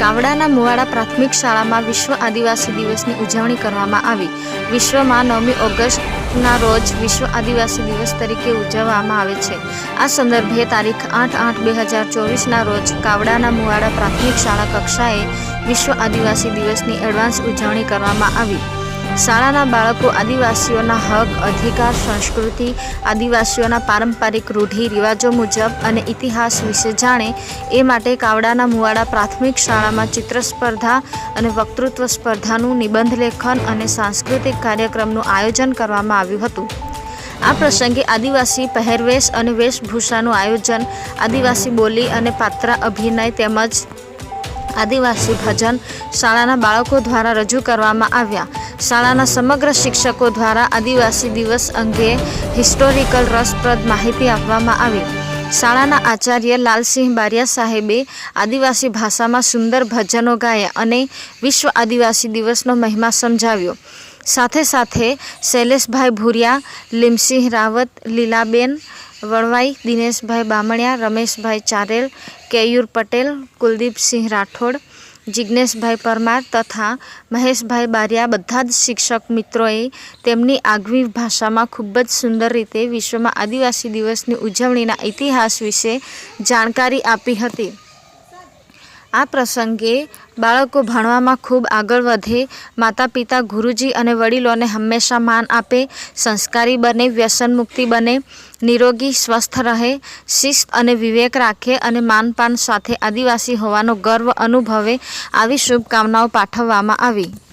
કાવડાના મુવાડા પ્રાથમિક શાળામાં વિશ્વ આદિવાસી દિવસની ઉજવણી કરવામાં આવી. વિશ્વમાં નવમી ઓગસ્ટના રોજ વિશ્વ આદિવાસી દિવસ તરીકે ઉજવવામાં આવે છે. આ સંદર્ભે તારીખ આઠ આઠ બે હજાર ચોવીસના રોજ કાવડાના મુવાડા પ્રાથમિક શાળા કક્ષાએ વિશ્વ આદિવાસી દિવસની એડવાન્સ ઉજવણી કરવામાં આવી. શાળાના બાળકો આદિવાસીઓના હક, અધિકાર, સંસ્કૃતિ, આદિવાસીઓના પારંપરિક રૂઢિ, રિવાજો મુજબ અને ઇતિહાસ વિશે જાણે એ માટે કાવડાના મુવાડા પ્રાથમિક શાળામાં ચિત્ર સ્પર્ધા અને વક્તૃત્વ સ્પર્ધાનું નિબંધ લેખન અને સાંસ્કૃતિક કાર્યક્રમનું આયોજન કરવામાં આવ્યું હતું. આ પ્રસંગે આદિવાસી પહેરવેશ અને વેશભૂષાનું આયોજન, આદિવાસી બોલી અને પાત્ર અભિનય તેમજ આદિવાસી ભજન શાળાના બાળકો દ્વારા રજૂ કરવામાં આવ્યા. શાળાના સમગ્ર શિક્ષકો દ્વારા આદિવાસી દિવસ અંગે હિસ્ટોરિકલ રસપ્રદ માહિતી આપવામાં આવી. શાળાના આચાર્ય લાલસિંહ બારિયા સાહેબે આદિવાસી ભાષામાં સુંદર ભજનો ગાયા અને વિશ્વ આદિવાસી દિવસનો મહિમા સમજાવ્યો. સાથે સાથે શૈલેષભાઈ ભૂરિયા, લીમસિંહ રાવત, લીલાબેન વળવાઈ દિનેશભાઈ બામણિયા, રમેશભાઈ ચારેલ, કેયુર પટેલ, કુલદીપસિંહ રાઠોડ જિજ્ઞેશભાઈ પરમાર તથા મહેશભાઈ બારિયા બધા જ શિક્ષક મિત્રોએ તેમની આગવી ભાષામાં ખૂબ જ સુંદર રીતે વિશ્વમાં આદિવાસી દિવસની ઉજવણીના ઇતિહાસ વિશે જાણકારી આપી હતી. આ પ્રસંગે બાળકો ભણવામાં ખૂબ આગળ વધે માતા પિતા ગુરુજી અને વડીલોને હંમેશા માન આપે, સંસ્કારી બને, વ્યસન મુક્તિ બને, નિરોગી, સ્વસ્થ રહે, શિસ્ત અને વિવેક રાખે અને માનપાન સાથે આદિવાસી હોવાનો ગર્વ અનુભવે, આવી શુભકામનાઓ પાઠવવામાં આવી.